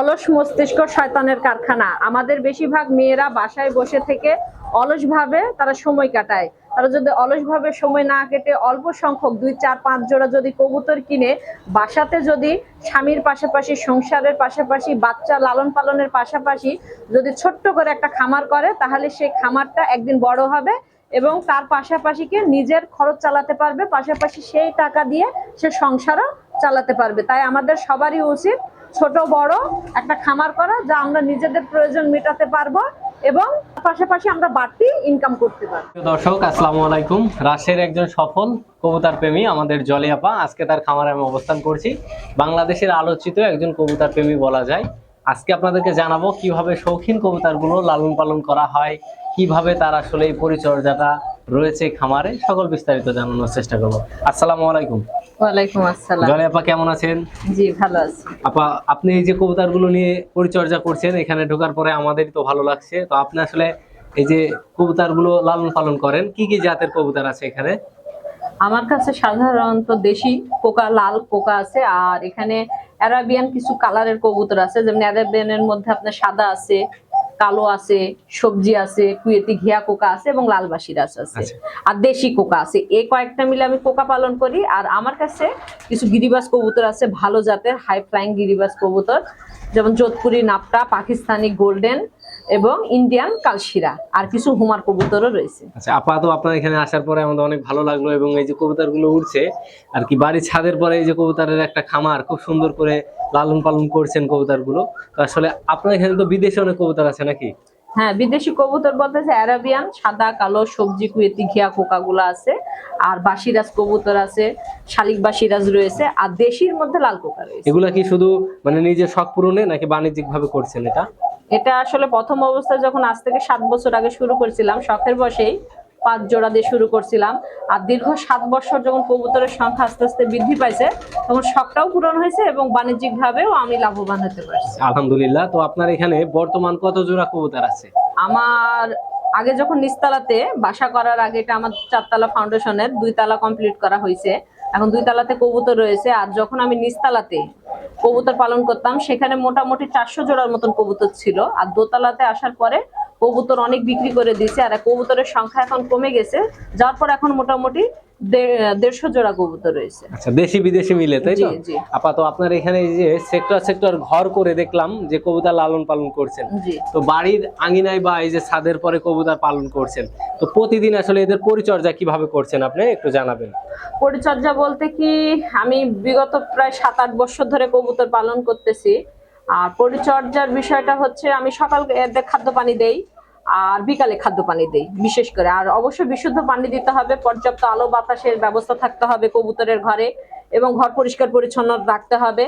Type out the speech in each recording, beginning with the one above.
অলস মস্তিষ্ক শয়তানের কারখানা। আমাদের বেশিরভাগ মেয়েরা বাসায় বসে থেকে অলসভাবে তারা সময় কাটায়। তারা যদি অলসভাবে সময় না কেটে অল্প সংখ্যক দুই, চার, পাঁচ জোড়া যদি কবুতর কিনে, বাসাতে যদি স্বামীর পাশাপাশি, সংসারের পাশাপাশি, বাচ্চা লালন পালনের পাশাপাশি যদি ছোট্ট করে একটা খামার করে, তাহলে সেই খামারটা একদিন বড় হবে এবং তার পাশাপাশি কি নিজের খরচ চালাতে পারবে। পাশাপাশি সেই টাকা দিয়ে সে সংসারও চালাতে পারবে। তাই আমাদের সবারই উচিত ছোট বড় একটা খামার করা যা আমরা নিজেদের প্রয়োজন মেটাতে পারব এবং পাশাপাশি আমরা বাড়তি ইনকাম করতে পারব। দর্শক, আসসালামু আলাইকুম। রাশের একজন সফল কবুতর প্রেমী, আমাদের জলিয়াপা আজকে তার খামারে আমি অবস্থান করছি। বাংলাদেশের আলোচিত একজন কবুতর প্রেমী বলা যায়। আজকে আপনাদেরকে জানাব কীভাবে শৌখিন কবুতরগুলো লালন পালন করা হয়, কীভাবে তার আসলে এই পরিচর্যাটা রয়েছে খামারে। সকল বিস্তারিত জানানোর চেষ্টা করব। আসসালামু আলাইকুম। ওয়ালাইকুম আসসালাম। জলিয়াপা কেমন আছেন? জি ভালো আছি। আপা আপনি এই যে কবুতরগুলো নিয়ে পরিচর্যা করছেন এখানে ঢোকার পরে আমাদেরই তো ভালো লাগছে। তো আপনি আসলে এই যে কবুতরগুলো লালন পালন করেন কি কি জাতের কবুতর আছে এখানে? আমার কাছে সাধারণত দেশি পোকা লাল পোকা আছে আর এখানে অ্যারাবিয়ান কিছু কালারের কবুতর আছে যেমন অ্যারাবিয়ানের মধ্যে আপনার সাদা আছে কালো আছে সবজি আছে কুয়েতি ঘিয়া কোকা আছে এবং লাল বাসিরাস আছে। আচ্ছা। আর দেশি কোকা আছে। এই কয়েকটা মিলে আমি কোকা পালন করি। আর আমার কাছে কিছু গিরিবাস কবুতর আছে ভালো জাতের হাই ফ্লাইং গিরিবাস কবুতর। যেমন যোধপুরি নাপটা পাকিস্তানি গোল্ডেন এবং ইন্ডিয়ান কালশিরা আর কিছু হুমার কবুতরও রয়েছে। আচ্ছা আপাতত আপনার এখানে আসার পরে আমাদের অনেক ভালো লাগল এবং এই যে কবুতরগুলো উঠছে আর কি বাড়ির ছাদের পরে এই যে কবুতরের একটা খামার, খুব সুন্দর করে লালন পালন করছেন কবুতরগুলো। তো আসলে আপনার এখানে তো বিদেশে অনেক কবুতর আছে নাকি? হ্যাঁ বিদেশি কবুতর বলতে অ্যারাবিয়ান সাদা কালো সবজি কুয়েতি ঘিয়া কোকাগুলো আছে। আর বাসিরাজ কবুতর আছে শালিক বাসিরাজ রয়েছে আর দেশির মধ্যে লাল কোকা রয়েছে। এগুলা কি শুধু মানে নিজের শখ পূরণে নাকি বাণিজ্যিক ভাবে করছেন এটা? এটা আসলে প্রথম অবস্থায় যখন আজ থেকে সাত বছর আগে শুরু করেছিলাম শখের বসেই পাঁচ জোড়া দিয়ে শুরু করছিলাম। আর দীর্ঘ সাত বছর যখন কবুতরের সংখ্যা আস্তে আস্তে বৃদ্ধি পাইছে তখন শখটাও পূরণ হয়েছে এবং বাণিজ্যিক ভাবেও আমি লাভবান হতে পারছি। আলহামদুলিল্লাহ তো আপনার এখানে বর্তমান কত জোড়া কবুতর আছে? আমার আগে যখন নিচতলাতে বাসা করার আগে এটা আমার চারতলা ফাউন্ডেশনের দুই তালা কমপ্লিট করা হয়েছে। এখন দুই তালাতে কবুতর রয়েছে আর যখন আমি নিচতলাতে কবুতর পালন করতাম সেখানে মোটামুটি চারশো জোড়ার মতন কবুতর ছিল। আর দোতলাতে আসার পরে কবুতর অনেক বিক্রি করে দিয়েছে আর কবুতরের সংখ্যা এখন কমে গেছে যার পর এখন মোটামুটি দেড়শো জোড়া কবুতর রয়েছে। আচ্ছা দেশি বিদেশি মিলে তাই তো। আপাতত আপনার এখানে যে সেক্টর সেক্টর ঘর করে দেখলাম যে কবুতর লালন পালন করছেন। তো বাড়ির আঙিনায় বা এই যে ছাদের পরে কবুতর পালন করছেন তো প্রতিদিন আসলে এদের পরিচর্যা কীভাবে করছেন আপনি একটু জানাবেন? পরিচর্যা বলতে কি আমি বিগত প্রায় সাত আট বছর ধরে কবুতর পালন করতেছি। আর পরিচর্যার বিষয়টা হচ্ছে আমি সকাল এদের খাদ্য পানি দেই আর বিকালে খাদ্য পানি দেই বিশেষ করে। আর অবশ্যই বিশুদ্ধ পানি দিতে হবে পর্যাপ্ত আলো বাতাসের ব্যবস্থা থাকতে হবে কবুতরের ঘরে এবং ঘর পরিষ্কার পরিচ্ছন্ন রাখতে হবে।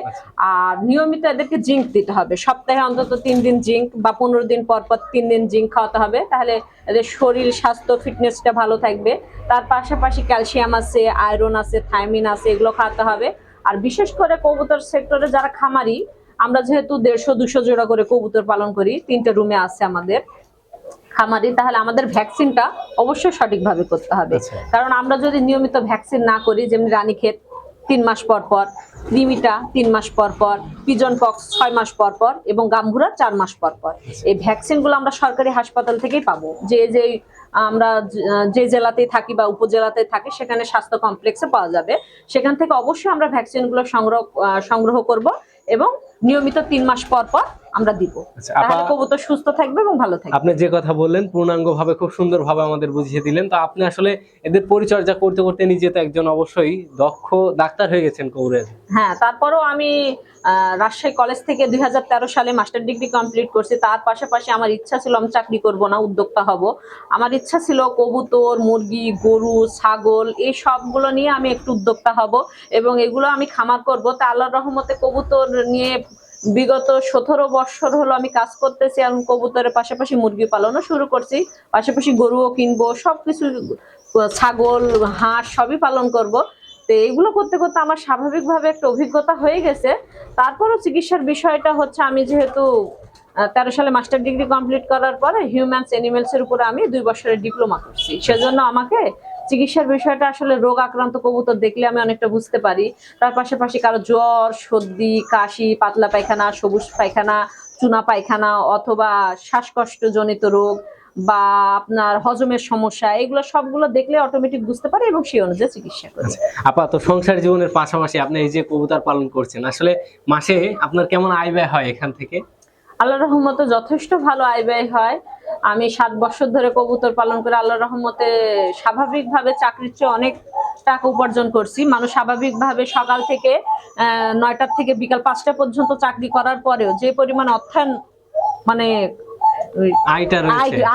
আর নিয়মিত এদেরকে জিঙ্ক দিতে হবে। সপ্তাহে অন্তত তিন দিন জিঙ্ক বা পনেরো দিন পর পর তিন দিন জিঙ্ক খাওয়াতে হবে। তাহলে এদের শরীর স্বাস্থ্য ফিটনেসটা ভালো থাকবে। তার পাশাপাশি ক্যালসিয়াম আছে আয়রন আছে থাইমিন আছে এগুলো খাওয়াতে হবে। আর বিশেষ করে কবুতর সেক্টরে যারা খামারি আমরা যেহেতু দেড়শো দুশো জোড়া করে কবুতর পালন করি তিনটা রুমে আছে আমাদের খামারি তাহলে আমাদের ভ্যাকসিনটা অবশ্যই সঠিকভাবে করতে হবে। আচ্ছা। কারণ আমরা যদি নিয়মিত ভ্যাকসিন না করি যেমন রানীক্ষেত তিন মাস পর পর ক্রিমিটা তিন মাস পর পর পিজন পক্স ছয় মাস পর পর এবং গাম্ভুরা চার মাস পর পর। এই ভ্যাকসিনগুলো আমরা সরকারি হাসপাতাল থেকেই পাবো। যে যে আমরা যে- জেলাতে থাকি বা উপজেলাতে থাকি সেখানে স্বাস্থ্য কমপ্লেক্সে পাওয়া যাবে। সেখান থেকে অবশ্যই আমরা ভ্যাকসিনগুলো সংগ্রহ সংগ্রহ করব এবং নিয়মিত তিন মাস পর পর আমরা দিব। আচ্ছা, তাহলে কবুতর সুস্থ থাকবে এবং ভালো থাকবে। আপনি যে কথা বললেন পূর্ণাঙ্গ ভাবে খুব সুন্দর ভাবে আমাদের বুঝিয়ে দিলেন। তো আপনি আসলে এদের পরিচর্যা করতে করতে নিজে তো একজন অবশ্যই দক্ষ ডাক্তার হয়ে গেছেন কৌরের হ্যাঁ তারপরেও আমি রাজশাহী কলেজ থেকে দুই হাজার তেরো সালে মাস্টার ডিগ্রি কমপ্লিট করছি। তার পাশাপাশি আমার ইচ্ছা ছিল আমি চাকরি করব না উদ্যোক্তা হব। আমার ইচ্ছা ছিল কবুতর মুরগি গরু ছাগল এই সবগুলো নিয়ে আমি একটু উদ্যোক্তা হব এবং এগুলো আমি খামার করব। তা আল্লাহর রহমতে কবুতর নিয়ে বিগত সতেরো বছর হলো আমি কাজ করতেছি এবং কবুতরের পাশাপাশি মুরগি পালনও শুরু করছি। পাশাপাশি গরুও কিনবো, সবকিছু, ছাগল, হাঁস সবই পালন করব। তো এইগুলো করতে করতে আমার স্বাভাবিকভাবে একটা অভিজ্ঞতা হয়ে গেছে। তারপরও চিকিৎসার বিষয়টা হচ্ছে আমি যেহেতু তেরো সালে মাস্টার ডিগ্রি কমপ্লিট করার পরে হিউম্যানস অ্যানিমেলস এর উপরে আমি দুই বছরের ডিপ্লোমা করছি। সেজন্য আমাকে চিকিৎসার বিষয়টা আসলে রোগ আক্রান্ত কবুতর দেখলে আমি অনেকটা বুঝতে পারি। তার পাশাপাশি কারও জ্বর, সর্দি, কাশি, পাতলা পায়খানা, সবুজ পায়খানা, চুনা পায়খানা অথবা শ্বাসকষ্ট জনিত রোগ বা আপনার হজমের সমস্যা, এগুলো সবগুলো দেখলে অটোমেটিক বুঝতে পারে এবং সেই অনুযায়ী চিকিৎসা করি। আপাতত সংসার জীবনের পাশাপাশি আপনি এই যে কবুতর পালন করছেন, আসলে মাসে আপনার কেমন আয় ব্যয় হয় এখান থেকে? আল্লাহ রহমতে যথেষ্ট ভালো আয় ব্যয় হয়। আমি সাত বছর ধরে কবুতর পালন করে আল্লাহ রহমতে স্বাভাবিকভাবে চাকরির চেয়ে অনেক টাকা উপার্জন করছি। মানুষ স্বাভাবিকভাবে সকাল থেকে নয়টার থেকে বিকাল পাঁচটা পর্যন্ত চাকরি করার পরেও যে পরিমাণ অর্থায়ন মানে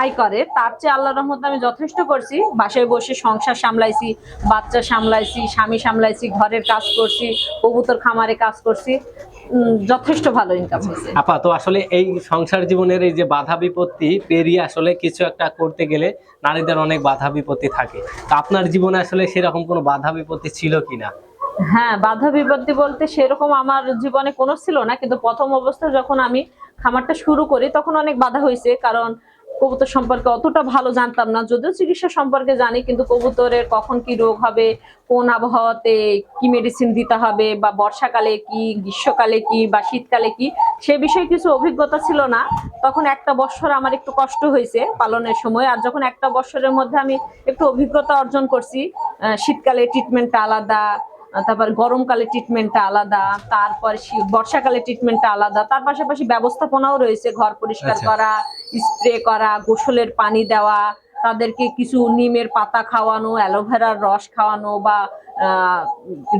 আয় করে তার চেয়ে আল্লাহ রহমতে আমি যথেষ্ট করছি। বাসায় বসে সংসার সামলাইছি বাচ্চা সামলাইছি স্বামী সামলাইছি ঘরের কাজ করছি কবুতর খামারে কাজ করছি। যথেষ্ট ভালো ইনকাম হয়েছে। আপা তো আসলে এই সংসার জীবনের এই যে বাধা বিপত্তি পেরিয়ে আসলে কিছু একটা করতে গেলে নারীদের অনেক বাধা বিপত্তি থাকে। তো আপনার জীবনে আসলে সেরকম কোনো বাধা বিপত্তি ছিল কিনা? হ্যাঁ বাধা বিপত্তি বলতে সেরকম আমার জীবনে কোনো ছিল না কিন্তু প্রথম অবস্থা যখন আমি খামারটা শুরু করি তখন অনেক বাধা হয়েছে। কারণ কবুতর সম্পর্কে অতটা ভালো জানতাম না, যদিও চিকিৎসা সম্পর্কে জানি, কিন্তু কবুতরের কখন কি রোগ হবে, কোন আবহাওয়াতে কি মেডিসিন দিতে হবে, বা বর্ষাকালে কি, গ্রীষ্মকালে কি, বা শীতকালে কি, সে বিষয়ে কিছু অভিজ্ঞতা ছিল না। তখন একটা বছর আমার একটু কষ্ট হয়েছে পালনের সময়, আর যখন একটা বছরের মধ্যে আমি একটু অভিজ্ঞতা অর্জন করছি শীতকালে ট্রিটমেন্টটা আলাদা তারপর গরমকালে ট্রিটমেন্টটা আলাদা তারপর বর্ষাকালে ট্রিটমেন্টটা আলাদা তার পাশাপাশি ব্যবস্থাপনাও রয়েছে ঘর পরিষ্কার আচ্ছা। করা স্প্রে করা গোসলের পানি দেওয়া তাদেরকে কিছু নিমের পাতা খাওয়ানো অ্যালোভেরার রস খাওয়ানো বা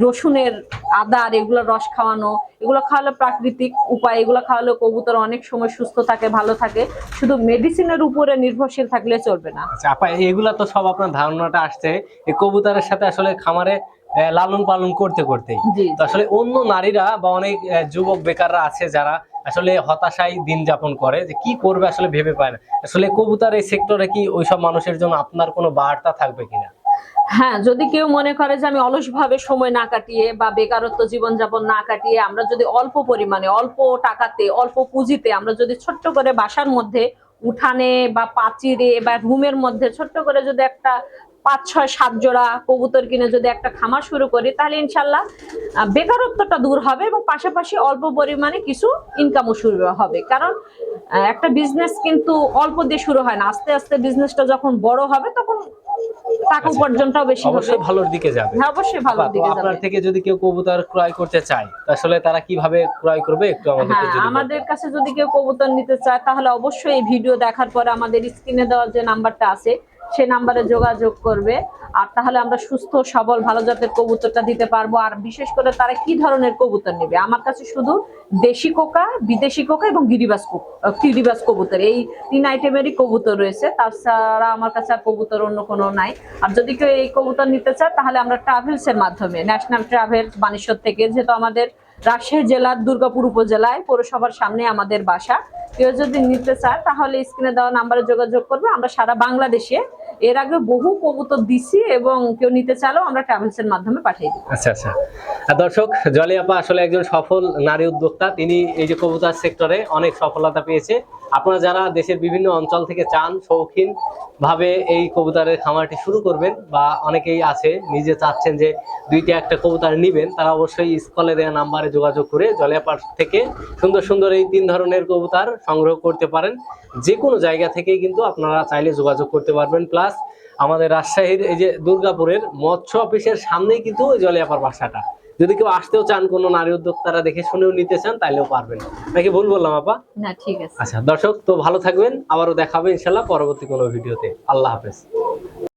রসুনের আদার এগুলোর রস খাওয়ানো এগুলো খাওয়ালে প্রাকৃতিক উপায় এগুলো খাওয়ালে কবুতর অনেক সময় সুস্থ থাকে ভালো থাকে। শুধু মেডিসিনের উপরে নির্ভরশীল থাকলে চলবে না। আচ্ছা আপা এগুলা তো সব আপনার ধারণাটা আসছে। এই কবুতরের সাথে আসলে খামারে লালন পালন করতে করতেই। জি। তো আসলে অন্য নারীরা বা অনেক যুবক বেকাররা আছে যারা আসলে হতাশায় দিন যাপন করে যে কি করবে আসলে ভেবে পায় না। আসলে কবুতর এই সেক্টরে কি ওইসব মানুষের জন্য আপনার কোনো বার্তা থাকবে কিনা? হ্যাঁ যদি কেউ মনে করে যে আমি অলসভাবে সময় না কাটিয়ে বা বেকারত্ব জীবনযাপন না কাটিয়ে আমরা যদি অল্প পরিমাণে অল্প টাকাতে অল্প পুঁজিতে আমরা যদি ছোট্ট করে বাসার মধ্যে উঠানে বা পাচিরে বা রুমের মধ্যে ছোট্ট করে যদি একটা পাঁচ ছয় সাত জোড়া কবুতর কিনে যদি একটা খামার শুরু করি তাহলে ইনশাল্লাহ বেকারত্বটা দূর হবে এবং পাশাপাশি অল্প পরিমাণে কিছু ইনকামও শুরু হবে। কারণ একটা বিজনেস কিন্তু অল্প দিয়ে শুরু হয় না। আস্তে আস্তে বিজনেসটা যখন বড় হবে তখন টাকা আচ্ছা। উপার্জনটাও বেশি অবশ্যই ভালোর দিকে যাবে। হ্যাঁ অবশ্যই ভালো আপা, তো দিকে আপনার থেকে যদি কেউ কবুতর ক্রয় করতে চায় আসলে তারা কীভাবে ক্রয় করবে একটু আমাদেরকে হ্যাঁ যদি আমাদের কাছে যদি কেউ কবুতর নিতে চায় তাহলে অবশ্যই এই ভিডিও দেখার পরে আমাদের স্ক্রিনে দেওয়ার যে নাম্বারটা আছে সেই নাম্বারে যোগাযোগ করবে। আর তাহলে আমরা সুস্থ, সবল, ভালো জাতের কবুতরটা দিতে পারব। আর বিশেষ করে তারা কি ধরনের কবুতর নেবে? আমার কাছে শুধু দেশি কোকা, বিদেশি কোকা এবং গিরিবাস গিরিবাস কবুতর। এই তিন আইটেমেরই কবুতর রয়েছে। তাছাড়া আমার কাছে আর কবুতর অন্য কোনো নাই। আর যদি কেউ এই কবুতর নিতে চায়, তাহলে আমরা ট্রাভেলসের মাধ্যমে ন্যাশনাল ট্রাভেলস বানেশ্বর থেকে, যেহেতু আমাদের রাজশাহী জেলার দুর্গাপুর উপজেলায় পৌরসভার সামনে আমাদের বাসা কেউ যদি নিতে চায়, তাহলে স্ক্রিনে দেওয়া নাম্বারে যোগাযোগ করবে। আমরা সারা বাংলাদেশে এর আগে বহু কবুতর দিছি এবং কেউ নিতে চাইলেও আমরা ট্রাভেলস এর মাধ্যমে পাঠিয়ে দিই। আচ্ছা আচ্ছা। আর দর্শক, জলি আপা আসলে একজন সফল নারী উদ্যোক্তা। তিনি এই যে কবুতর সেক্টরে অনেক সফলতা পেয়েছে। আপনারা যারা দেশের বিভিন্ন অঞ্চল থেকে চান, শৌখিন ভাবে এই কবুতরের খামারটি শুরু করবেন বা অনেকেই আছে, নিজে চাচ্ছেন যে দুইটা একটা কবুতর নিবেন, তারা অবশ্যই স্কলে দেওয়া নাম্বারে যোগাযোগ করে জলিয়াপার থেকে সুন্দর সুন্দর এই তিন ধরনের কবুতর সংগ্রহ করতে পারেন। যে কোনো জায়গা থেকেই কিন্তু আপনারা চাইলে যোগাযোগ করতে পারবেন। প্লাস আমাদের রাজশাহীর এই যে দুর্গাপুরের মৎস্য অফিসের সামনেই কিন্তু ওই জলিয়াপার বাসাটা। যদি কেউ আসতেও চান কোনো নারী উদ্যোক্তারা দেখে শুনেও নিতে চান তাহলেও পারবেন। নাকি ভুল বললাম আপা? না ঠিক আছে। আচ্ছা দর্শক তো ভালো থাকবেন। আবারও দেখাবে ইনশাল্লাহ পরবর্তী কোনো ভিডিওতে। আল্লাহ হাফেজ।